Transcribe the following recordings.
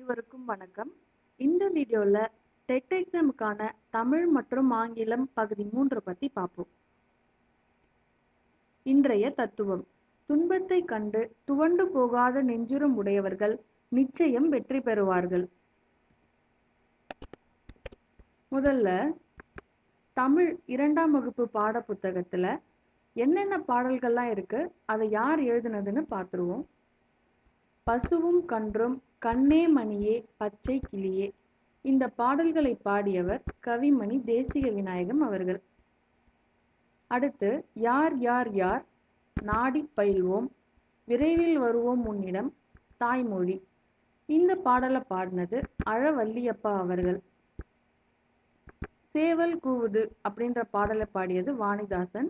அனைவருக்கும் வணக்கம். இந்த வீடியோல டெட் எக்ஸாமுக்கான தமிழ் மற்றும் ஆங்கிலம் பகுதி மூன்று பத்தி பார்ப்போம் இன்றைய தத்துவம். துன்பத்தை கண்டு துவண்டு போகாத நெஞ்சுரம் உடையவர்கள் நிச்சயம் வெற்றி பெறுவார்கள். முதல்ல தமிழ் இரண்டாம் வகுப்பு பாட புத்தகத்துல என்னென்ன பாடல்கள்லாம் இருக்கு அதை யார் எழுதுனதுன்னு பார்த்துருவோம் பசுவும் கன்றும் கண்ணே மணியே பச்சை கிளியே. இந்த பாடல்களை பாடியவர் கவிமணி தேசிக விநாயகம் அவர்கள். அடுத்து யார் யார் யார்? நாடி பயில்வோம் விரைவில் வருவோம் உன்னிடம் தாய்மொழி. இந்த பாடலை பாடினது அழவல்லியப்பா அவர்கள். சேவல் கூவுது அப்படின்ற பாடலை பாடியது வாணிதாசன்.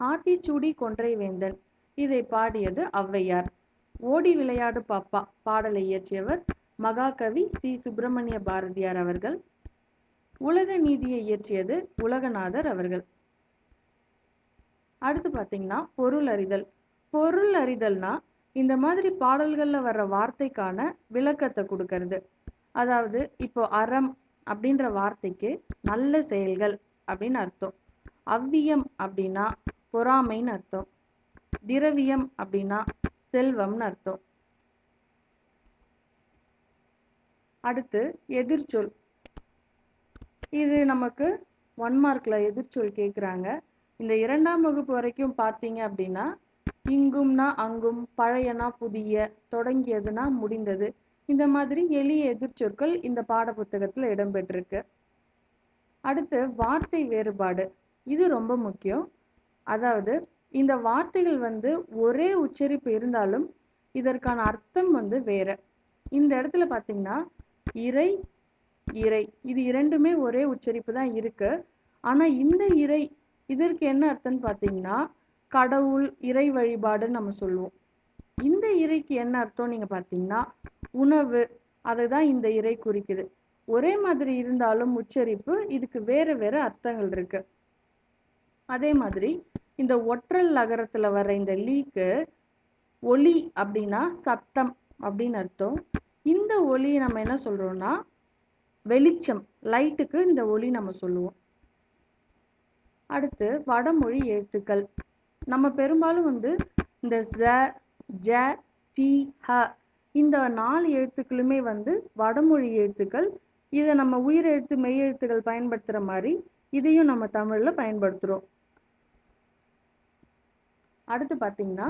ஆத்திச்சூடி கொன்றை வேந்தன். இதை பாடியது ஔவையார். ஓடி விளையாடு பாப்பா பாடலை இயற்றியவர் மகாகவி சி. சுப்பிரமணிய பாரதியார் அவர்கள். உலக நீதியை இயற்றியது உலகநாதர் அவர்கள். அடுத்து பார்த்தீங்கன்னா பொருள் அறிதல். பொருள் அறிதல்னா இந்த மாதிரி பாடல்கள்ல வர்ற வார்த்தைக்கான விளக்கத்தை கொடுக்கறது. அதாவது இப்போ அறம் அப்படின்ற வார்த்தைக்கு நல்ல செயல்கள் அப்படின்னு அர்த்தம். அவ்வியம் அப்படின்னா பொறாமைன்னு அர்த்தம். திரவியம் அப்படின்னா செல்வம்னு அர்த்தம். அடுத்து எதிர்ச்சொல். இது நமக்கு ஒன் மார்க்ல எதிர்ச்சொல் கேட்குறாங்க இந்த இரண்டாம் வகுப்பு வரைக்கும் பார்த்தீங்க அப்படின்னா இங்கும்னா அங்கும் பழையனா புதிய தொடங்கியதுனா முடிந்தது. இந்த மாதிரி எளிய எதிர்ச்சொற்கள் இந்த பாட புத்தகத்துல இடம்பெற்றிருக்கு. அடுத்து வார்த்தை வேறுபாடு. இது ரொம்ப முக்கியம். அதாவது இந்த வார்த்தைகள் வந்து ஒரே உச்சரிப்பு இருந்தாலும் இதற்கான அர்த்தம் வந்து வேற. இந்த இடத்துல பார்த்தீங்கன்னா இறை இறை. இது இரண்டுமே ஒரே உச்சரிப்பு தான் இருக்கு. ஆனால் இந்த இறை இதற்கு என்ன அர்த்தம்னு பார்த்தீங்கன்னா கடவுள் இறை வழிபாடுன்னு நம்ம சொல்லுவோம். இந்த இறைக்கு என்ன அர்த்தம் நீங்கள் பார்த்தீங்கன்னா உணவு அதை தான் இந்த இறை குறிக்குது. ஒரே மாதிரி இருந்தாலும் உச்சரிப்பு இதுக்கு வேற வேற அர்த்தங்கள் இருக்கு. அதே மாதிரி இந்த ஒற்றல் நகரத்தில் வர இந்த லீக்கு ஒலி அப்படின்னா சத்தம் அப்படின்னு அர்த்தம். இந்த ஒலியை நம்ம என்ன சொல்கிறோம்னா வெளிச்சம் லைட்டுக்கு இந்த ஒலி நம்ம சொல்லுவோம். அடுத்து வடமொழி எழுத்துக்கள். நம்ம பெரும்பாலும் வந்து இந்த ஜ ஜ டி ஹ இந்த நாலு எழுத்துக்களுமே வந்து வடமொழி எழுத்துக்கள். இதை நம்ம உயிரெழுத்து மெய்யெழுத்துக்கள் பயன்படுத்துகிற மாதிரி இதையும் நம்ம தமிழில் பயன்படுத்துகிறோம் அடுத்து பார்த்தீங்கன்னா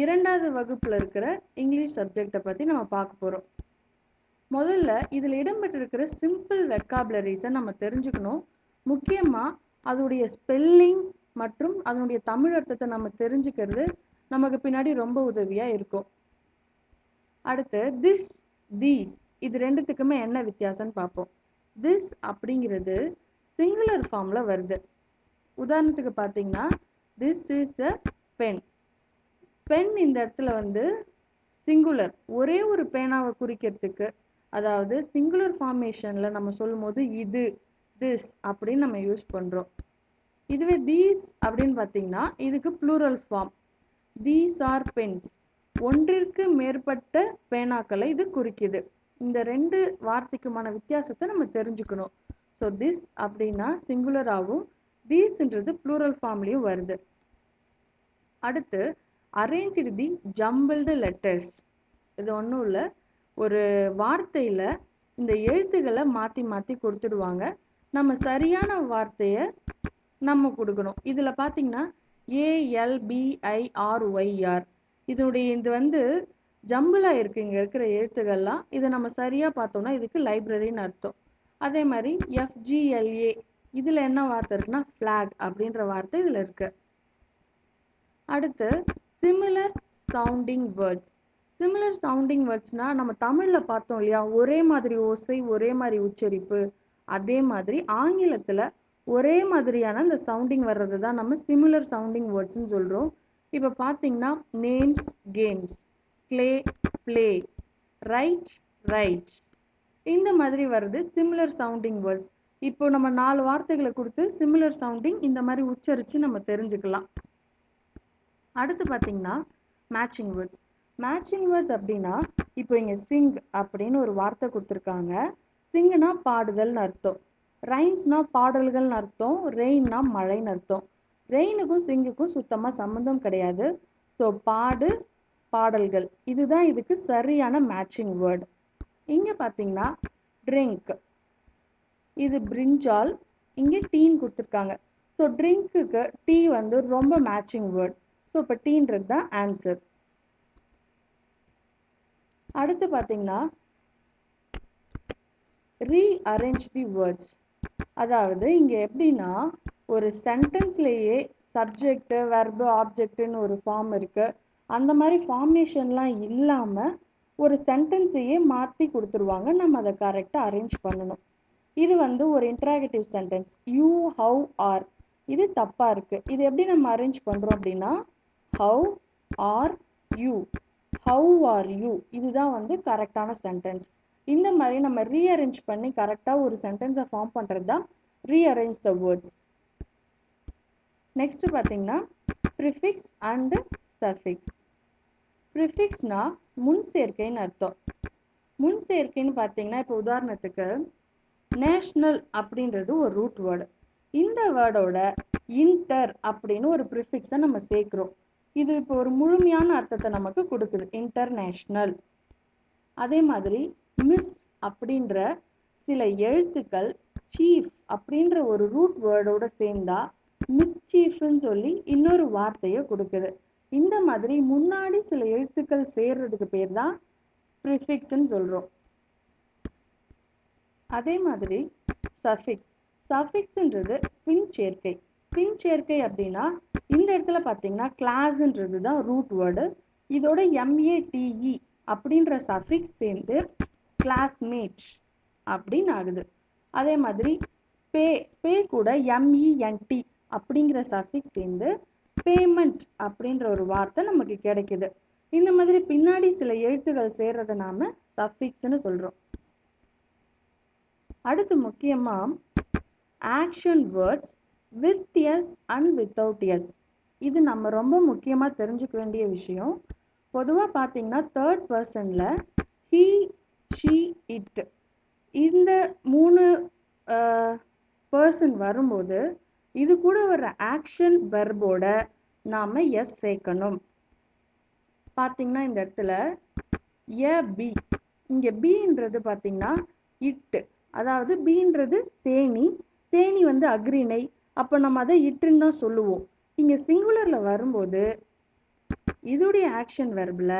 இரண்டாவது வகுப்பில் இருக்கிற இங்கிலீஷ் சப்ஜெக்டை பற்றி நம்ம பார்க்க போகிறோம் முதல்ல இதில் இடம்பெற்றிருக்கிற சிம்பிள் வெக்காபுலரிஸை நம்ம தெரிஞ்சுக்கணும். முக்கியமாக அதோடைய ஸ்பெல்லிங் மற்றும் அதனுடைய தமிழ் அர்த்தத்தை நம்ம தெரிஞ்சுக்கிறது நமக்கு பின்னாடி ரொம்ப உதவியாக இருக்கும். அடுத்து திஸ் தீஸ் இது ரெண்டுத்துக்குமே என்ன வித்தியாசம்னு பார்ப்போம். திஸ் அப்படிங்கிறது சிங்குலர் ஃபார்மில் வருது. உதாரணத்துக்கு பார்த்தீங்கன்னா this is a pen pen இந்த இடத்துல வந்து சிங்குலர் ஒரே ஒரு பேனாவை குறிக்கிறதுக்கு அதாவது சிங்குலர் ஃபார்மேஷனில் நம்ம சொல்லும் போது இது திஸ் அப்படின்னு நம்ம யூஸ் பண்ணுறோம் இதுவே தீஸ் அப்படின்னு பார்த்தீங்கன்னா இதுக்கு plural form these are pens ஒன்றிற்கு மேற்பட்ட பேனாக்களை இது குறிக்குது. இந்த ரெண்டு வார்த்தைக்குமான வித்தியாசத்தை நம்ம தெரிஞ்சுக்கணும். ஸோ திஸ் அப்படின்னா சிங்குலராகவும் தீஸ்ன்றது ப்ளூரல் ஃபார்ம்லேயும் வருது. அடுத்து அரேஞ்சு தி ஜம்பிள்டு லெட்டர்ஸ் இது ஒன்றும் இல்லை. ஒரு வார்த்தையில் இந்த எழுத்துக்களை மாற்றி மாற்றி கொடுத்துடுவாங்க. நம்ம சரியான வார்த்தையை நம்ம கொடுக்கணும். இதில் பார்த்தீங்கன்னா ஏஎல்பிஐஆர்ஒய்ஆர் இதனுடைய இது வந்து ஜம்பிளாக இருக்குது இங்கே இருக்கிற எழுத்துக்கள்லாம். இதை நம்ம சரியாக பார்த்தோம்னா இதுக்கு லைப்ரரின்னு அர்த்தம். அதே மாதிரி எஃப்ஜிஎல்ஏ இதில் என்ன வார்த்தை இருக்குன்னா ஃப்ளாக் அப்படின்ற வார்த்தை இதில் இருக்கு. அடுத்து similar sounding words similar sounding வேர்ட்ஸ்னால் நம்ம தமிழில் பார்த்தோம் இல்லையா? ஒரே மாதிரி ஓசை ஒரே மாதிரி உச்சரிப்பு அதே மாதிரி ஆங்கிலத்தில் ஒரே மாதிரியான அந்த சவுண்டிங் வர்றது தான் நம்ம சிமிலர் சவுண்டிங் வேர்ட்ஸ்னு சொல்கிறோம் இப்போ பார்த்தீங்கன்னா names games play play write right இந்த மாதிரி வர்றது சிமிலர் சவுண்டிங் வேர்ட்ஸ் இப்போ நம்ம நாலு வார்த்தைகளை கொடுத்து சிமிலர் சவுண்டிங் இந்த மாதிரி உச்சரித்து நம்ம தெரிஞ்சுக்கலாம். அடுத்து பார்த்தீங்கன்னா மேட்சிங் வேர்ட்ஸ் மேட்சிங் வேர்ட்ஸ் அப்படின்னா இப்போ இங்கே சிங் அப்படின்னு ஒரு வார்த்தை கொடுத்துருக்காங்க. சிங்குனா பாடுதல்னு அர்த்தம். ரைம்ஸ்னா பாடல்கள்னு அர்த்தம். ரெயின்னா மழைன்னு அர்த்தம். ரெயினுக்கும் சிங்குக்கும் சுத்தமாக சம்மந்தம் கிடையாது. ஸோ பாடு பாடல்கள். இதுதான் இதுக்கு சரியான மேட்சிங் வேர்டு இங்கே பார்த்தீங்கன்னா ட்ரிங்க் இது பிரிஞ்சால் இங்கே டீன்னு கொடுத்துருக்காங்க. ஸோ ட்ரிங்க்குக்கு டீ வந்து ரொம்ப மேட்சிங் வேர்ட் ஸோ இப்போ டீன்றது தான் ஆன்சர் அடுத்து பார்த்தீங்கன்னா ரீஅரேஞ்ச் தி வேர்ட்ஸ் அதாவது இங்கே எப்படின்னா ஒரு சென்டென்ஸ்லேயே சப்ஜெக்ட் வெர்பு ஆப்ஜெக்ட்டுன்னு ஒரு ஃபார்ம் இருக்குது அந்த மாதிரி ஃபார்மேஷன்லாம் இல்லாமல் ஒரு சென்டென்ஸையே மாற்றி கொடுத்துருவாங்க. நம்ம அதை கரெக்டாக அரேஞ்ச் பண்ணணும். இது வந்து ஒரு interrogative sentence you how are இது தப்பாக இருக்குது இது எப்படி நம்ம அரேஞ்ச் பண்ணுறோம் அப்படின்னா how are you how are you இதுதான் வந்து கரெக்டான சென்டென்ஸ் இந்த மாதிரி நம்ம ரீஅரேஞ்ச் பண்ணி கரெக்டாக ஒரு சென்டென்ஸை ஃபார்ம் பண்ணுறது தான் ரீஅரேஞ்ச் த வேர்ட்ஸ் நெக்ஸ்ட் பார்த்தீங்கன்னா ப்ரிஃபிக்ஸ் அண்டு சஃபிக்ஸ் ப்ரிஃபிக்ஸ்னால் முன் சேர்க்கைன்னு அர்த்தம். முன் சேர்க்கைன்னு பார்த்தீங்கன்னா இப்போ உதாரணத்துக்கு நேஷ்னல் அப்படின்றது ஒரு ரூட் வேர்டு இந்த வேர்டோட இன்டர் அப்படின்னு ஒரு ப்ரிஃபிக்ஸை நம்ம சேர்க்குறோம். இது இப்போ ஒரு முழுமையான அர்த்தத்தை நமக்கு கொடுக்குது. இன்டர்நேஷ்னல் அதே மாதிரி மிஸ் அப்படின்ற சில எழுத்துக்கள் சீஃப் அப்படின்ற ஒரு ரூட் வேர்டோட சேர்ந்தா மிஸ்சீஃப்னு சொல்லி இன்னொரு வார்த்தையை கொடுக்குது. இந்த மாதிரி முன்னாடி சில எழுத்துக்கள் சேர்றதுக்கு பேர் தான் ப்ரிஃபிக்ஸ்ன்னு சொல்கிறோம் அதே மாதிரி சஃபிக்ஸ் சஃபிக்ஸ்ன்றது பின் சேர்க்கை. பின் சேர்க்கை அப்படின்னா இந்த இடத்துல பார்த்தீங்கன்னா கிளாஸ்ன்றது தான் ரூட் வேர்டு இதோட எம்ஏடிஇ அப்படின்ற சஃபிக்ஸ் சேர்ந்து கிளாஸ்மேட் அப்படின்னு ஆகுது. அதே மாதிரி பே பே கூட எம்இஎன்டி அப்படிங்கிற சஃபிக்ஸ் சேர்ந்து பேமெண்ட் அப்படின்ற ஒரு வார்த்தை நமக்கு கிடைக்குது. இந்த மாதிரி பின்னாடி சில எழுத்துக்கள் சேர்றதை நாம சஃபிக்ஸ்னு சொல்கிறோம் அடுத்து முக்கியமாக action words with s and without s இது நம்ம ரொம்ப முக்கியமாக தெரிஞ்சுக்க வேண்டிய விஷயம். பொதுவாக பார்த்தீங்கன்னா தேர்ட் பர்சனில் ஹீ ஷீ இட் இந்த மூணு பர்சன் வரும்போது இது கூட வர ஆக்ஷன் வெர்போட நாம் எஸ் சேர்க்கணும். பார்த்தீங்கன்னா இந்த இடத்துல எ பி இங்கே பீன்றது பார்த்திங்கன்னா இட்டு அதாவது பீன்றது தேனி தேனி வந்து அக்ரிணை. அப்போ நம்ம அதை இட்டுன்னு தான் சொல்லுவோம். இங்கே சிங்குலரில் வரும்போது இதோடைய ஆக்ஷன் வெர்பில்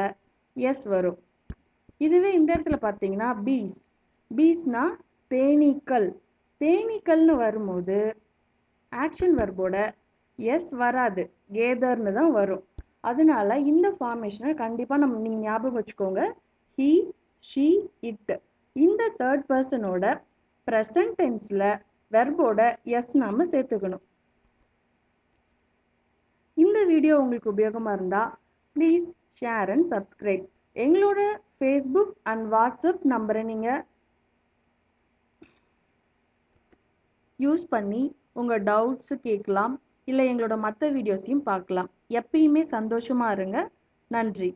எஸ் வரும். இதுவே இந்த இடத்துல பார்த்தீங்கன்னா பீஸ் பீஸ்னா தேனீக்கள். தேனீக்கள்னு வரும்போது ஆக்ஷன் வெர்போட எஸ் வராது. கேதர்னு தான் வரும். அதனால இந்த ஃபார்மேஷனை கண்டிப்பாக நம்ம நீங்கள் ஞாபகம் வச்சுக்கோங்க. ஹீ ஷீ இட் இந்த தேர்ட் பர்சனோட ப்ரெசன்ட் டென்ஸில் வெர்போட எஸ் நாம் சேர்த்துக்கணும். இந்த வீடியோ உங்களுக்கு உபயோகமாக இருந்தால் ப்ளீஸ் ஷேர் அண்ட் சப்ஸ்கிரைப் எங்களோட ஃபேஸ்புக் அண்ட் வாட்ஸ்அப் நம்பரை நீங்கள் யூஸ் பண்ணி உங்கள் டவுட்ஸு கேட்கலாம் இல்லை எங்களோட மற்ற வீடியோஸையும் பார்க்கலாம். எப்பயுமே சந்தோஷமாக இருங்க. நன்றி.